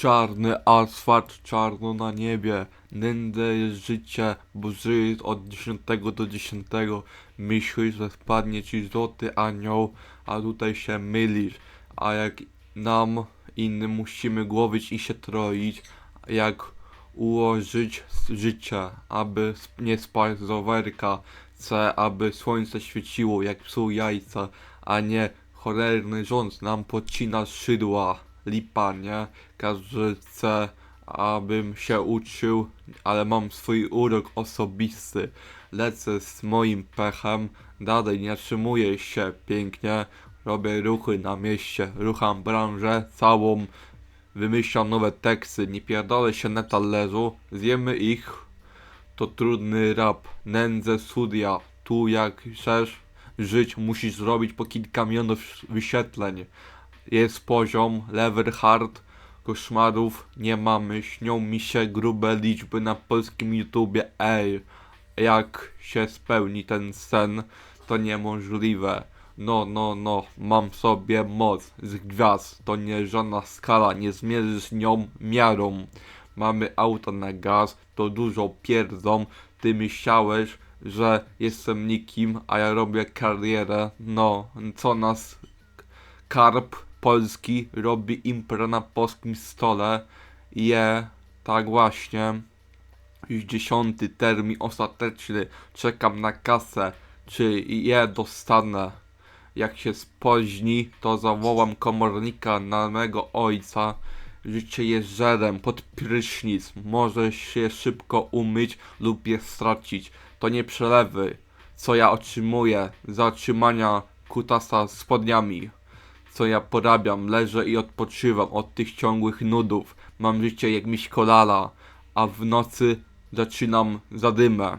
Czarny asfalt, czarno na niebie. Nędzę jest życie, bo żyjesz od 10 do 10. Myślisz, że spadnie ci złoty anioł, a tutaj się mylisz. A jak nam, innym musimy głowić i się troić, jak ułożyć życie, aby nie spać z rowerka. Chcę, aby słońce świeciło jak psu jajca, a nie cholerny rząd nam podcina szydła. Lipa, nie? Każdy chce, abym się uczył, ale mam swój urok osobisty. Lecę z moim pechem, dalej nie trzymuję się pięknie. Robię ruchy na mieście, rucham branżę całą. Wymyślam nowe teksty, nie pierdolę się na talerzu, zjemy ich. To trudny rap, nędzę studia. Tu jak chcesz żyć, musisz zrobić po kilka milionów wyświetleń. Jest poziom, level hard, koszmarów nie mamy, śnią mi się grube liczby na polskim YouTubie, ej. Jak się spełni ten sen, to niemożliwe. No, no, no, mam sobie moc z gwiazd, to nie żadna skala, nie zmierzysz nią miarą. Mamy auto na gaz, to dużo pierdzą, ty myślałeś, że jestem nikim, a ja robię karierę, no, co nas karp polski robi imprę na polskim stole, je, tak właśnie, już dziesiąty termin ostateczny, czekam na kasę, czy je dostanę. Jak się spóźni, to zawołam komornika na mego ojca. Życie jest żerem pod prysznic. Możesz się szybko umyć lub je stracić. To nie przelewy. Co ja otrzymuję za otrzymania kutasa spodniami. Co ja porabiam, leżę i odpoczywam od tych ciągłych nudów. Mam życie jak miś kolala, a w nocy zaczynam zadymę.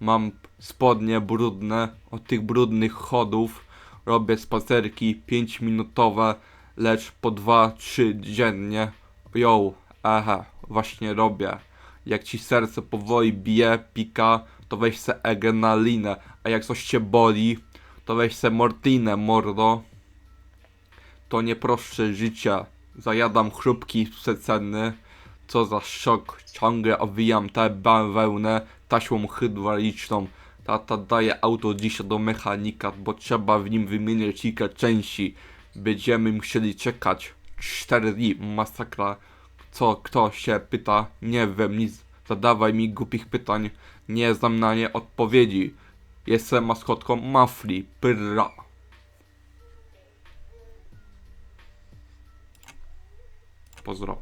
Mam spodnie brudne od tych brudnych chodów. Robię spacerki 5 minutowe, lecz po 2-3 dziennie. Yo, ehe, właśnie robię. Jak ci serce powoli bije, pika, to weź se adrenalinę, a jak coś cię boli, to weź se mortinę, mordo. To nie prostsze życie. Zajadam chrupki przecenny. Co za szok, ciągle owijam tę bawełnę taśmą hydrauliczną. Tata daje auto dzisiaj do mechanika, bo trzeba w nim wymienić kilka części. Będziemy musieli czekać 4 dni, masakra. Co kto się pyta? Nie wiem nic. Zadawaj mi głupich pytań. Nie znam na nie odpowiedzi. Jestem maskotką Mafli. Pyrra. Pozdro.